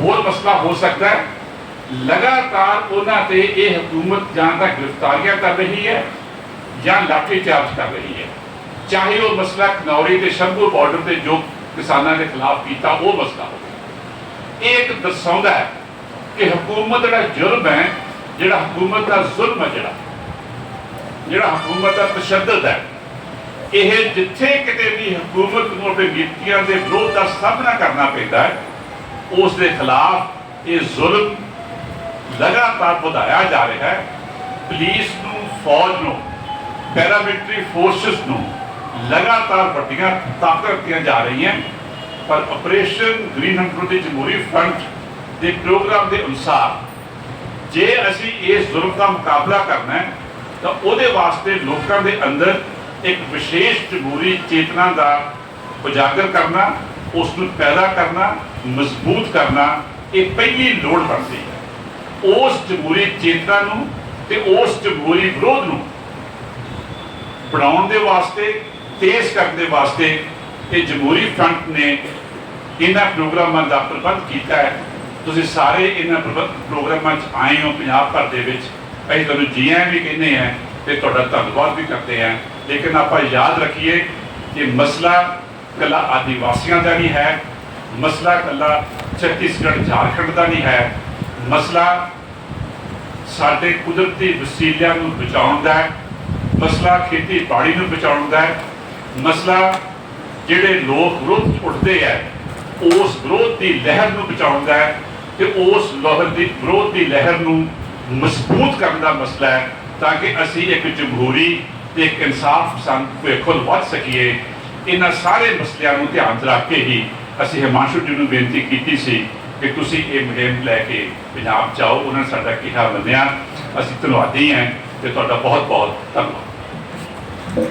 ਹੋਰ ਮਸਲਾ ਹੋ ਸਕਦਾ ਹੈ। ਲਗਾਤਾਰ ਉਹਨਾਂ ਤੇ ਇਹ ਹਕੂਮਤ ਜਾਂ ਤਾਂ ਗ੍ਰਿਫਤਾਰੀਆਂ ਕਰ ਰਹੀ ਹੈ ਜਾਂ ਲਾਠੀ ਚਾਰਜ ਕਰ ਰਹੀ ਹੈ। ਚਾਹੇ ਉਹ ਮਸਲਾ ਖਨੌਰੀ ਤੇ ਸ਼ੰਭੂ ਬਾਰਡਰ ਤੇ ਜੋ ਕਿਸਾਨਾਂ ਦੇ ਖਿਲਾਫ ਕੀਤਾ ਉਹ ਮਸਲਾ ਹੋਵੇ। ਇਹ ਇੱਕ ਦਰਸਾਉਂਦਾ ਹੈ ਕਿ ਹਕੂਮਤ ਦਾ ਜੁਰਮ ਹੈ, ਜਿਹੜਾ ਹਕੂਮਤ ਦਾ ਜ਼ੁਲਮ ਹੈ ਜਿਹੜਾ ਜਿਹੜਾ ਹਕੂਮਤ ਦਾ ਤਸ਼ੱਦਦ ਹੈ। ਇਹ ਜਿੱਥੇ ਕਿਤੇ ਵੀ ਹਕੂਮਤ ਨੂੰ ਆਪਣੇ ਨੀਤੀਆਂ ਦੇ ਵਿਰੋਧ ਦਾ ਸਾਹਮਣਾ ਕਰਨਾ ਪੈਂਦਾ ਹੈ ਉਸ ਦੇ ਖਿਲਾਫ ਇਹ ਜ਼ੁਲਮ ਲਗਾਤਾਰ ਵਧਾਇਆ ਜਾ ਰਿਹਾ ਹੈ। ਪੁਲਿਸ ਨੂੰ, ਫੌਜ ਨੂੰ ਪੈਰਾਮਿਲਟਰੀ ਫੋਰਸਸ ਨੂੰ ਲਗਾਤਾਰ ਵੱਡੀਆਂ ਤਾਕਤਾਂ ਦਿੱਤੀਆਂ ਜਾ ਰਹੀਆਂ। ਪਰ ਆਪਰੇਸ਼ਨ ਗ੍ਰੀਨ ਹੰਟਰ ਦੇ ਜਮਹੂਰੀ ਫਰੰਟ ਦੇ ਪ੍ਰੋਗਰਾਮ ਦੇ ਅਨੁਸਾਰ ਜੇ ਅਸੀਂ ਇਸ ਜ਼ੁਲਮ ਦਾ ਮੁਕਾਬਲਾ ਕਰਨਾ ਹੈ, ਤਾਂ ਉਹਦੇ ਵਾਸਤੇ ਲੋਕਾਂ ਦੇ ਅੰਦਰ ਇੱਕ ਵਿਸ਼ੇਸ਼ ਜਮਹੂਰੀ ਚੇਤਨਾ ਦਾ ਉਜਾਗਰ ਕਰਨਾ ਉਸ ਨੂੰ ਪੈਦਾ ਕਰਨਾ, ਮਜ਼ਬੂਤ ਕਰਨਾ, ਇਹ ਪਹਿਲੀ ਲੋੜ ਬਣਦੀ ਹੈ। ਉਸ ਜਮਹੂਰੀ ਚੇਤਨਾ ਨੂੰ ਤੇ ਉਸ ਜਮਹੂਰੀ ਵਿਰੋਧ ਨੂੰ ਬਣਾਉਣ ਦੇ ਵਾਸਤੇ, ਤੇਜ਼ ਕਰਨ ਦੇ ਵਾਸਤੇ ਇਹ ਜਮਹੂਰੀ ਫਰੰਟ ਨੇ ਇਹਨਾਂ ਪ੍ਰੋਗਰਾਮਾਂ ਦਾ ਪ੍ਰਬੰਧ ਕੀਤਾ ਹੈ। ਤੁਸੀਂ ਸਾਰੇ ਇਹਨਾਂ ਪ੍ਰਬੰਧ, ਪ੍ਰੋਗਰਾਮਾਂ 'ਚ ਆਏ ਹੋ ਪੰਜਾਬ ਭਰ ਦੇ ਵਿੱਚ। ਅਸੀਂ ਤੁਹਾਨੂੰ ਜੀਆਂ ਵੀ ਕਹਿੰਦੇ ਆ ਤੇ ਤੁਹਾਡਾ ਧੰਨਵਾਦ ਵੀ ਕਰਦੇ ਆ ਲੇਕਿਨ ਆਪਾਂ ਯਾਦ ਰੱਖੀਏ ਕਿ ਮਸਲਾ ਕੱਲਾ ਆਦੀਵਾਸੀਆਂ ਦਾ ਨਹੀਂ ਹੈ, ਮਸਲਾ ਕੱਲਾ ਛੱਤੀਸਗੜ੍ਹ ਝਾਰਖੰਡ ਦਾ ਨਹੀਂ ਹੈ। ਮਸਲਾ ਸਾਡੇ ਕੁਦਰਤੀ ਵਸੀਲਿਆਂ ਨੂੰ ਬਚਾਉਣ ਦਾ ਹੈ, ਮਸਲਾ ਖੇਤੀਬਾੜੀ ਨੂੰ ਬਚਾਉਣ ਦਾ ਹੈ। ਮਸਲਾ ਜਿਹੜੇ ਲੋਕ ਵਿਰੋਧ ਉੱਠਦੇ ਆ ਉਸ ਵਿਰੋਧ ਦੀ ਲਹਿਰ ਨੂੰ ਬਚਾਉਣ ਦਾ ਹੈ ਤੇ ਉਸ ਲਹਿਰ ਦੀ ਵਿਰੋਧ ਦੀ ਲਹਿਰ ਨੂੰ ਮਜ਼ਬੂਤ ਕਰਨ ਦਾ ਮਸਲਾ ਹੈ, ਤਾਂ ਕਿ ਅਸੀਂ ਇੱਕ ਜਮਹੂਰੀ ਤੇ ਇੱਕ ਇਨਸਾਫ ਪਸੰਦ ਭਵਿੱਖ ਵੱਲ ਵੱਧ ਸਕੀਏ। ਇਹਨਾਂ ਸਾਰੇ ਮਸਲਿਆਂ ਨੂੰ ਧਿਆਨ 'ਚ ਰੱਖ ਕੇ ਹੀ ਅਸੀਂ ਹਿਮਾਂਸ਼ੂ ਜੀ ਨੂੰ ਬੇਨਤੀ ਕੀਤੀ ਸੀ ਕਿ ਤੁਸੀਂ ਇਹ ਮੁਹਿੰਮ ਲੈ ਕੇ ਪੰਜਾਬ 'ਚ ਆਓ, ਉਹਨਾਂ ਨੇ ਸਾਡਾ ਕਿਹਾ ਮੰਨਿਆ। ਅਸੀਂ ਧੰਨਵਾਦੀ ਹਾਂ ਤੇ ਤੁਹਾਡਾ ਬਹੁਤ ਬਹੁਤ ਧੰਨਵਾਦ।